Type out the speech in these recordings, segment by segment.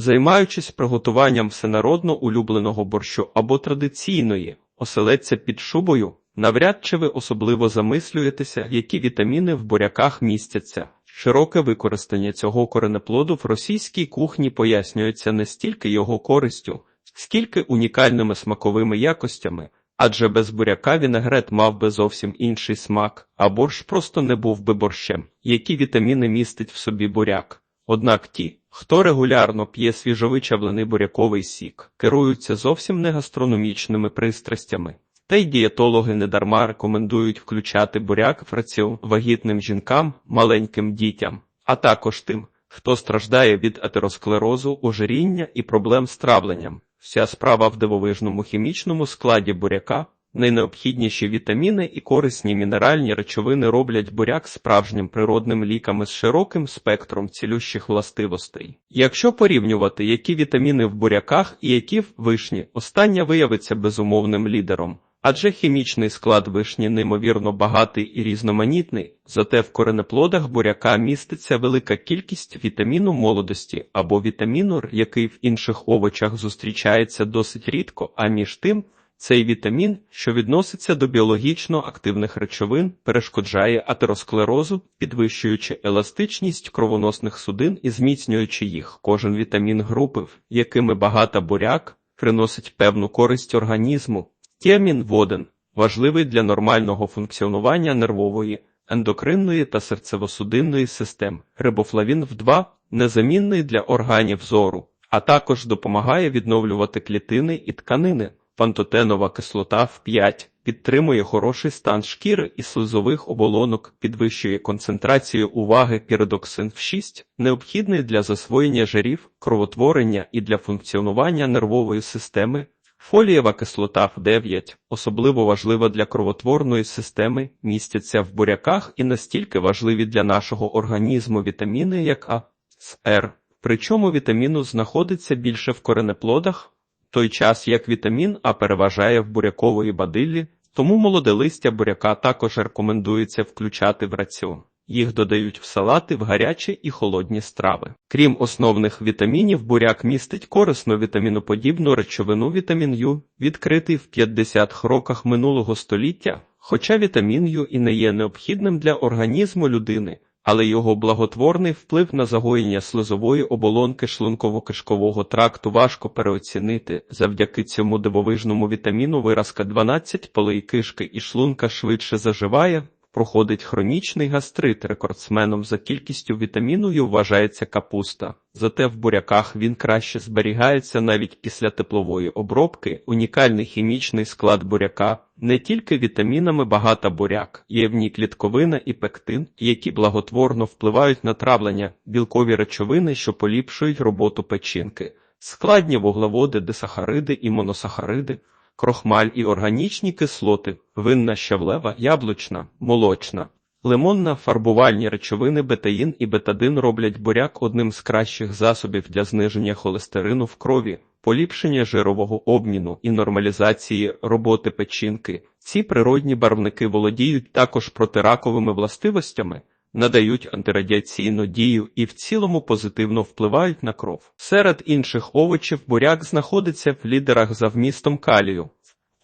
Займаючись приготуванням всенародно улюбленого борщу або традиційної оселедця під шубою, навряд чи ви особливо замислюєтеся, які вітаміни в буряках містяться. Широке використання цього коренеплоду в російській кухні пояснюється не стільки його користю, скільки унікальними смаковими якостями, адже без буряка вінегрет мав би зовсім інший смак, а борщ просто не був би борщем. Які вітаміни містить в собі буряк? Однак ті, хто регулярно п'є свіжовичавлений буряковий сік, керуються зовсім не гастрономічними пристрастями. Та й дієтологи недарма рекомендують включати буряк в раціон вагітним жінкам, маленьким дітям, а також тим, хто страждає від атеросклерозу, ожиріння і проблем з травленням. Вся справа в дивовижному хімічному складі буряка. Найнеобхідніші вітаміни і корисні мінеральні речовини роблять буряк справжнім природним ліками з широким спектром цілющих властивостей. Якщо порівнювати, які вітаміни в буряках і які в вишні, остання виявиться безумовним лідером. Адже хімічний склад вишні неймовірно багатий і різноманітний, зате в коренеплодах буряка міститься велика кількість вітаміну молодості або вітаміну який в інших овочах зустрічається досить рідко, а між тим цей вітамін, що відноситься до біологічно активних речовин, перешкоджає атеросклерозу, підвищуючи еластичність кровоносних судин і зміцнюючи їх. Кожен вітамін групи, якими багата буряк, приносить певну користь організму. Тіамін воден важливий для нормального функціонування нервової, ендокринної та серцево-судинної систем. Рибофлавін В2 незамінний для органів зору, а також допомагає відновлювати клітини і тканини. Пантотенова кислота В5 підтримує хороший стан шкіри і слизових оболонок, підвищує концентрацію уваги піридоксин В6, необхідний для засвоєння жирів, кровотворення і для функціонування нервової системи. Фолієва кислота В9, особливо важлива для кровотворної системи, містяться в буряках і настільки важливі для нашого організму вітаміни, як А, С, Р. Причому вітаміну знаходиться більше в коренеплодах, в той час як вітамін А переважає в бурякової бадиллі, тому молоде листя буряка також рекомендується включати в раціон. Їх додають в салати, в гарячі і холодні страви. Крім основних вітамінів, буряк містить корисну вітаміноподібну речовину вітамін Ю, відкритий в 50-х роках минулого століття, хоча вітамін Ю і не є необхідним для організму людини, але його благотворний вплив на загоєння слизової оболонки шлунково-кишкового тракту важко переоцінити. Завдяки цьому дивовижному вітаміну виразка 12 полей кишки і шлунка швидше заживає. Проходить хронічний гастрит. Рекордсменом за кількістю вітаміну Ю вважається капуста. Зате в буряках він краще зберігається навіть після теплової обробки. Унікальний хімічний склад буряка. Не тільки вітамінами багата буряк, є в ній клітковина і пектин, які благотворно впливають на травлення, білкові речовини, що поліпшують роботу печінки, складні вуглеводи, дисахариди і моносахариди крохмаль і органічні кислоти, винна щавлева, яблучна, молочна, лимонна, фарбувальні речовини бетаїн і бетадин роблять буряк одним з кращих засобів для зниження холестерину в крові, поліпшення жирового обміну і нормалізації роботи печінки. Ці природні барвники володіють також протираковими властивостями надають антирадіаційну дію і в цілому позитивно впливають на кров. Серед інших овочів буряк знаходиться в лідерах за вмістом калію.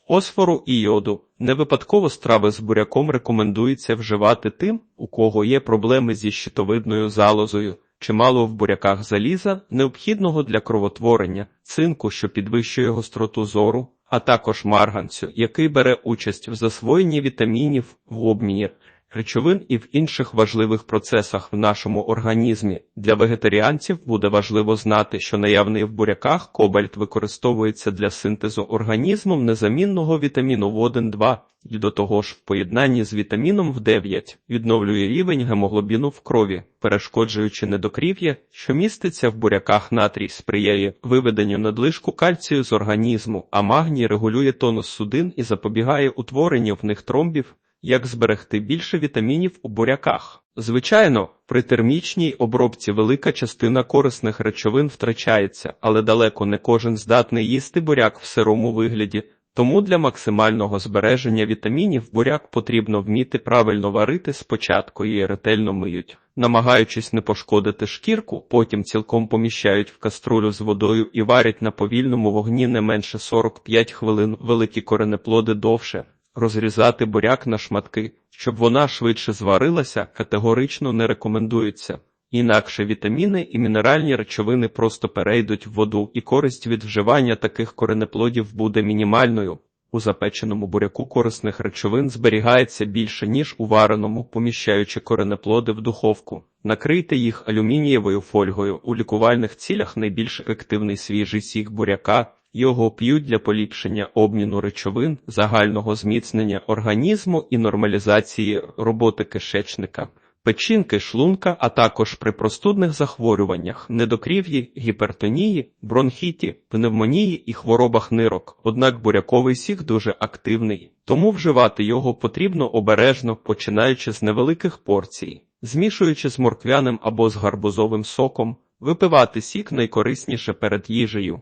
Фосфору і йоду. Не випадково страви з буряком рекомендується вживати тим, у кого є проблеми зі щитовидною залозою, чимало в буряках заліза, необхідного для кровотворення, цинку, що підвищує гостроту зору, а також марганцю, який бере участь в засвоєнні вітамінів в обміні речовин і в інших важливих процесах в нашому організмі. Для вегетаріанців буде важливо знати, що наявний в буряках кобальт використовується для синтезу організмом незамінного вітаміну воден 2 і до того ж в поєднанні з вітаміном в 9 відновлює рівень гемоглобіну в крові, перешкоджуючи недокрів'я, що міститься в буряках натрій, сприяє виведенню надлишку кальцію з організму, а магній регулює тонус судин і запобігає утворенню в них тромбів, як зберегти більше вітамінів у буряках. Звичайно, при термічній обробці велика частина корисних речовин втрачається, але далеко не кожен здатний їсти буряк в сирому вигляді, Тому для максимального збереження вітамінів буряк потрібно вміти правильно варити спочатку її ретельно миють, намагаючись не пошкодити шкірку, потім цілком поміщають в каструлю з водою і варять на повільному вогні не менше 45 хвилин, великі коренеплоди довше. Розрізати буряк на шматки, щоб вона швидше зварилася, категорично не рекомендується. Інакше вітаміни і мінеральні речовини просто перейдуть в воду, і користь від вживання таких коренеплодів буде мінімальною. У запеченому буряку корисних речовин зберігається більше, ніж у вареному, поміщаючи коренеплоди в духовку. Накрийте їх алюмінієвою фольгою. У лікувальних цілях найбільш ефективний свіжий сік буряка. Його п'ють для поліпшення обміну речовин, загального зміцнення організму і нормалізації роботи кишечника печінки шлунка, а також при простудних захворюваннях, недокрів'ї, гіпертонії, бронхіті, пневмонії і хворобах нирок. Однак буряковий сік дуже активний, тому вживати його потрібно обережно, починаючи з невеликих порцій, змішуючи з морквяним або з гарбузовим соком, випивати сік найкорисніше перед їжею.